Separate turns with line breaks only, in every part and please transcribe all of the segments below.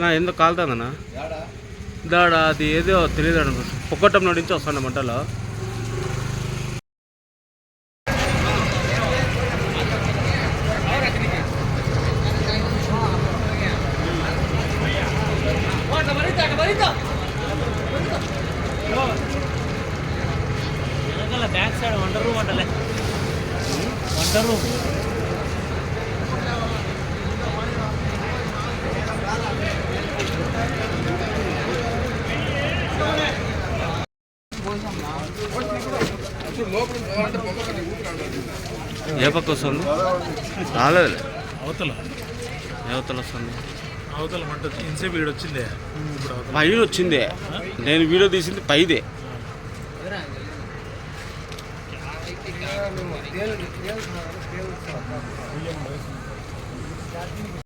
నా ఎందుకు కాలుతుందన్నా? దాడ అది ఏదో తెలియదు అనుకుంటా పొక్కటం నుంచి వస్తాను మంటలో.
వెనకాల బ్యాక్ సైడ్ రూమ్ రూమ్
ఏ పక్క వస్తుంది? రాలేదు
అవతల.
అవతల వస్తుంది?
అవతల మంట. ఇన్సేపు వీడు వచ్చిందే ఇప్పుడు
పైన వచ్చిందే. నేను వీడియో తీసింది పైదే. não Deus, Deus, não Deus, Deus.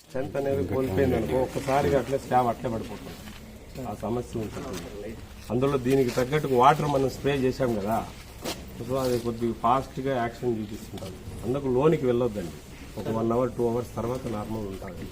Strength అనేది కోల్పోయింది అనుకో ఒక్కసారిగా అట్లే స్లాబ్ అట్లే పడిపోతుంది. ఆ సమస్య ఉంటుంది. అందులో దీనికి తగ్గట్టుకు వాటర్ మనం స్ప్రే చేసాం కదా సో అది కొద్దిగా ఫాస్ట్గా యాక్షన్ చూపిస్తుంటుంది. అందుకు లోనికి వెళ్ళొద్దండి. ఒక వన్ అవర్ టూ అవర్స్ తర్వాత నార్మల్ ఉంటుంది.